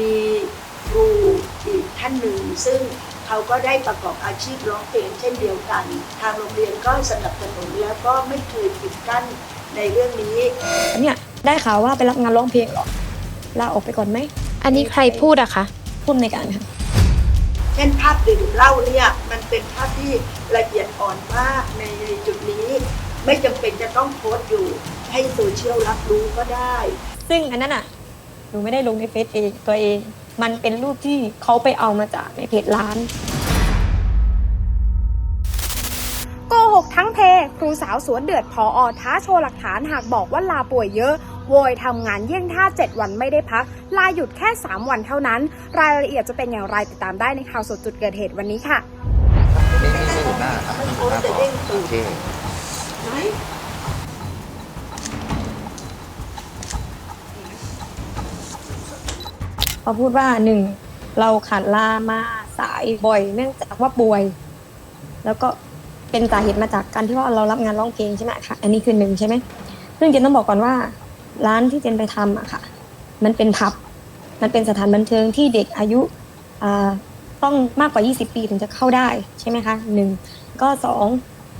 มีครูอีกท่านหนึ่ง ซึ่งเขาก็ได้ประกอบอาชีพร้องเพลงเช่นเดียวกัน ทางโรงเรียนก็สนับสนุนแล้วก็ไม่เคยปิดกั้นในเรื่องนี้ เนี่ยได้ข่าวว่าไปรับงานร้องเพลงเหรอลาออกไปก่อนไหม อันนี้ใครพูดอะคะพูดในการค่ะ เช่นภาพดื่มเหล้าเนี่ยมันเป็นภาพที่ละเอียดอ่อนมากในจุดนี้ ไม่จำเป็นจะต้องโพสต์อยู่ให้โซเชียลรับรู้ก็ได้ ซึ่งอันนั้นอะ หนูไม่ได้ลงในเฟซเองตัวเอง มันเป็นรูปที่เขาไปเอามาจากในเพจร้านโกหกทั้งเพครูสาวสวนเดือดพออท้าโชว์หลักฐานหากบอกว่าลาป่วยเยอะ โวยทำงานเยี่ยงท่า 7 วันไม่ได้พัก ลาหยุดแค่ 3 วันเท่านั้น รายละเอียดจะเป็นอย่างไรติดตามได้ในข่าวสดจุดเกิดเหตุวันนี้ค่ะไม่ไม่ไม่ดูหน้าครับไม่ดูหน้าพอโอเค เขาพูดว่าหนึ่งเราขาดลามาสายบ่อย เนื่องจากว่าป่วย แล้วก็เป็นสาเหตุมาจากการที่ว่าเรารับงานร้องเพลงใช่ไหมคะอันนี้คือหนึ่งใช่ไหมซึ่งเจนต้องบอกก่อนว่า ร้านที่เจนไปทำอะค่ะ มันเป็นผับ มันเป็นสถานบันเทิงที่เด็กอายุต้องมากกว่า 20 ปีถึงจะเข้าได้ใช่ไหมคะหนึ่งก็สอง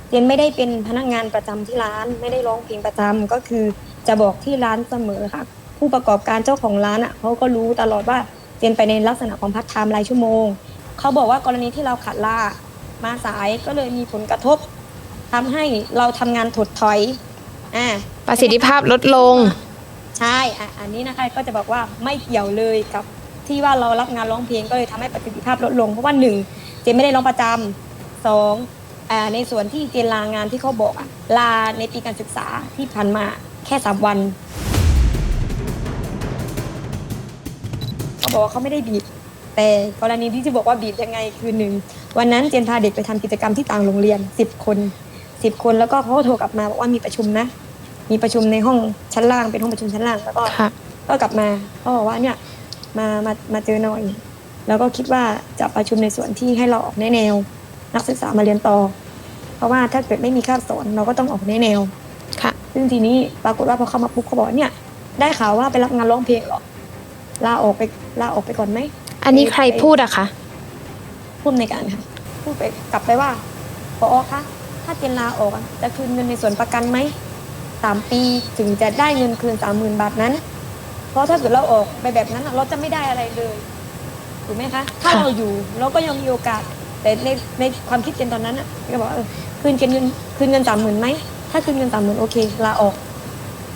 เจนไม่ได้เป็นพนักงานประจำที่ร้าน ไม่ได้ร้องเพลงประจำก็คือจะบอกที่ร้านเสมอค่ะ ผู้ประกอบการเจ้าของร้านอะเขาก็รู้ตลอดว่าเจนไปในลักษณะของพัฒไทม์รายชั่วโมงเขาบอกว่ากรณีที่เราขาดลามาสายก็เลยมีผลกระทบทำให้เราทำงานถดถอยอ่าประสิทธิภาพลดลง ใช่อะอันนี้นะคะก็จะบอกว่าไม่เกี่ยวเลยกับที่ว่าเรารับงานร้องเพลงก็เลยทำให้ประสิทธิภาพลดลง เพราะว่าหนึ่งเจนไม่ได้ร้องประจำสองอ่าในส่วนที่เจนลางานที่เขาบอกอะลาในปีการศึกษาที่ผ่านมาแค่สามวัน บอกว่าเขาไม่ได้บีบแต่กรณีที่จะบอกว่าบีบยังไงคือหนึ่งวันนั้นเจนพาเด็กไปทำกิจกรรมที่ต่างโรงเรียนสิบคนสิบคนแล้วก็เขาก็โทรกลับมาบอกว่ามีประชุมนะ มีประชุมในห้องชั้นล่างเป็นห้องประชุมชั้นล่างแล้วก็ค่ะก็กลับมาก็บอกว่าเนี่ยมามามาเจอหน่อย แล้วก็คิดว่าจะประชุมในส่วนที่ให้เราออกแนแนว นักศึกษามาเรียนต่อ เพราะว่าถ้าเกิดไม่มีคาบสอนเราก็ต้องออกแนแนวค่ะ ซึ่งทีนี้ปรากฏว่าพอเข้ามาปุ๊บเขาบอกว่าเนี่ย ได้ข่าวว่าไปรับงานร้องเพลงเหรอ ลาออกไปลาออกไปก่อนไหมอันนี้ใครพูดอะคะพูดในการค่ะ พูดไปกลับไปว่าพอคะถ้าเจนลาออกอะจะคืนเงินในส่วนประกันไหมสามปีถึงจะได้เงินคืนสามหมื่นบาทนั้น เพราะถ้าเกิดเราออกไปแบบนั้นอะเราจะไม่ได้อะไรเลยถูกไหมคะถ้าค่ะเราอยู่เราก็ยังมีโอกาส แต่ในในความคิดเจนตอนนั้นอะก็บอกว่าเออคืนเงินคืนเงินสามหมื่นไหมถ้าคืนเงินสามหมื่นโอเคลาออก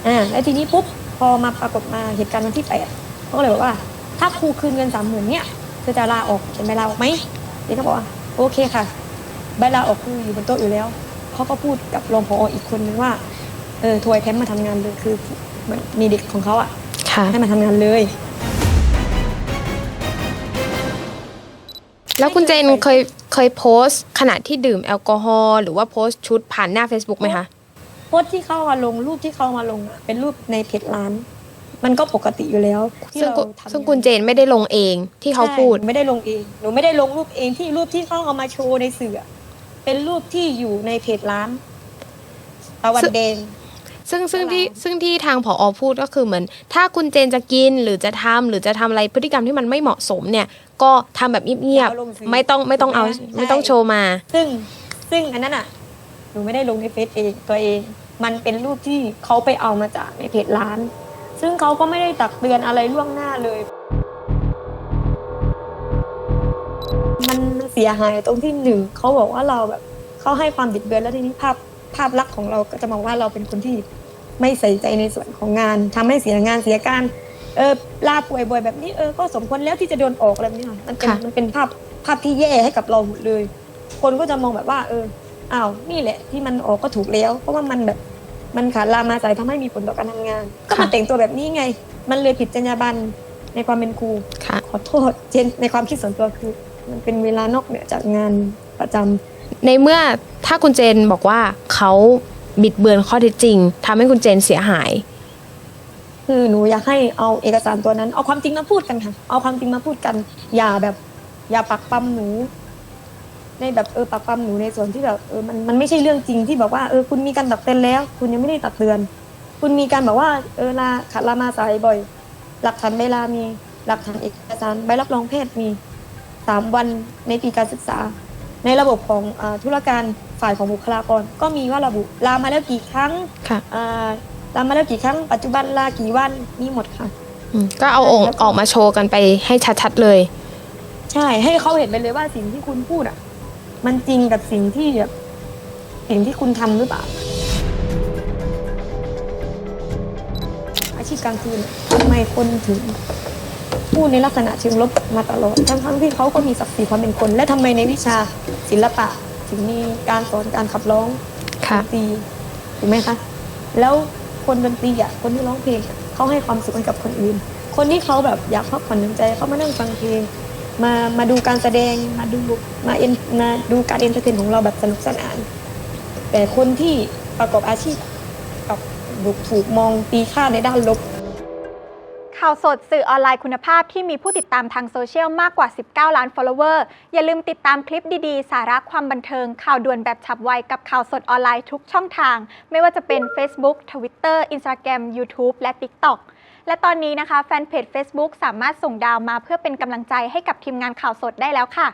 อ่าแล้วทีนี้ปุ๊บพอมาปรากฏมาเหตุการณ์วันที่แปด เขาก็เลยบอกว่า ถ้าครูคืนเงินสามหมื่นเนี่ยเธอจะลาออกเห็นไหมลาออกไหมเด็กก็บอกว่าโอเคค่ะ ใบลาออกคืออยู่บนโต๊ะอยู่แล้วเขาก็พูดกับรองผออีกคนนึงว่าเออทวยแคมป์มาทำงานเลยคือเหมือนมีเด็กของเขาอะค่ะให้มาทำงานเลย แล้วคุณเจนเคยเคยโพสต์ขณะที่ดื่มแอลกอฮอล์หรือว่าโพสต์ชุดผ่านหน้า Facebook ไหมคะโพสต์ที่เขามาลงรูปที่เขามาลงอะเป็นรูปในเพจร้าน มันก็ปกติอยู่แล้วที่ซึ่งเราคุณทำซึ่งคุณเจนไม่ได้ลงเองที่เขาพูดใช่หนูไม่ได้ลงเองหนูไม่ได้ลงรูปเองที่รูปที่เขาเอามาโชว์ในสื่ออะเป็นรูปที่อยู่ในเพจร้านตะวันซึ่งแดง ซึ่งซึ่งที่ร้านซึ่งที่ทางผอพูดก็คือเหมือน ถ้าคุณเจนจะกินหรือจะทำหรือจะทำอะไรพฤติกรรมที่มันไม่เหมาะสมเนี่ย ก็ทำแบบเงียบอาลงสื่ๆไม่ต้องไม่ต้องเอาใช่ ไม่ต้องโชว์มา ซึ่งซึ่งอันนั้นอะ หนูไม่ได้ลงในเฟซเองตัวเอง มันเป็นรูปที่เขาไปเอามาจากในเพจร้าน ซึ่งเขาก็ไม่ได้ตักเตือนอะไรล่วงหน้าเลย มันเสียหายตรงที่หนึ่งเขาบอกว่าเราแบบเขาให้ความบิดเบือนแล้วทีนี้ภาพภาพลักษณ์ของเราก็จะมองว่าเราเป็นคนที่ไม่ใส่ใจในส่วนของงานทำให้เสียงานเสียการเออลาป่วยบ่อยแบบนี้เออก็สมควรแล้วที่จะโดนออกอะไรแบบนี้ค่ะมันเป็นค่ะมันเป็นภาพภาพที่แย่ให้กับเราหมดเลย คนก็จะมองแบบว่า เอออ้าวนี่แหละ ที่มันออกก็ถูกแล้ว เพราะว่ามันแบบ มันขาดลามาสายทำให้มีผลต่อการทำงาน ก็มาแต่งตัวแบบนี้ไง มันเลยผิดจรรยาบรรณในความเป็นครูค่ะขอโทษเจนในความคิดส่วนตัวคือ มันเป็นเวลานอกเหนือจากงานประจำในเมื่อถ้าคุณเจนบอกว่าเขาบิดเบือนข้อเท็จจริงทำให้คุณเจนเสียหาย คือหนูอยากให้เอาเอกสารตัวนั้น เอาความจริงมาพูดกันค่ะ เอาความจริงมาพูดกัน อย่าแบบ อย่าปักปั๊มหนู ในแบบเออปักปั๊มหนูในส่วนที่แบบเออมันมันไม่ใช่เรื่องจริงที่บอกว่าเออคุณมีการตักเตือนแล้ว คุณยังไม่ได้ตักเตือน คุณมีการบอกว่าเออลาขาดลามาสายบ่อย หลักฐานเวลามี หลักฐานเอกสารใบรับรองแพทย์มีสามวันในปีการศึกษา ในระบบของอาธุรการฝ่ายของบุคลากร ก็มีว่าระบุลามาแล้วกี่ครั้งค่ะอ่าลามาแล้วกี่ครั้งปัจจุบันลากี่วันมีหมดค่ะอืมก็เอาออกออกมาโชว์กันไปให้ชัดๆเลย ใช่ให้เขาเห็นไปเลยว่าสิ่งที่คุณพูดอะ มันจริงกับสิ่งที่แบบสิ่งที่คุณทำหรือเปล่า อาชีพกลางคืนทำไมคนถึงพูดในลักษณะเชิงลบมาตลอดทั้งทั้งๆที่เขาก็มีศักดิ์ศรีความเป็นคน และทำไมในวิชาศิลปะ ถึงมีการสอนการขับร้องค่ะ ดนตรีถูกไหมคะแล้วคนดนตรีอะคนที่ร้องเพลงอะเขาให้ความสุขให้กับคนอื่น คนที่เขาแบบอยากพักผ่อนหย่อนใจเขามานั่งฟังเพลง มามาดูการแสดงมาดูมาเอ็นมาดูการเอนเตอร์เทนของเราแบบสนุกสนาน แต่คนที่ประกอบอาชีพกับบุกถูกมองตีค่าในด้านลบข่าวสดสื่อออนไลน์คุณภาพที่มีผู้ติดตามทางโซเชียลมากกว่า 19 ล้าน follower อย่าลืมติดตามคลิปดีๆ สาระความบันเทิง ข่าวด่วนแบบฉับไวกับข่าวสดออนไลน์ทุกช่องทาง ไม่ว่าจะเป็น Facebook Twitter Instagram YouTube และ TikTok และตอนนี้นะคะแฟนเพจ Facebook สามารถส่งดาวมาเพื่อเป็นกำลังใจให้กับทีมงานข่าวสดได้แล้วค่ะ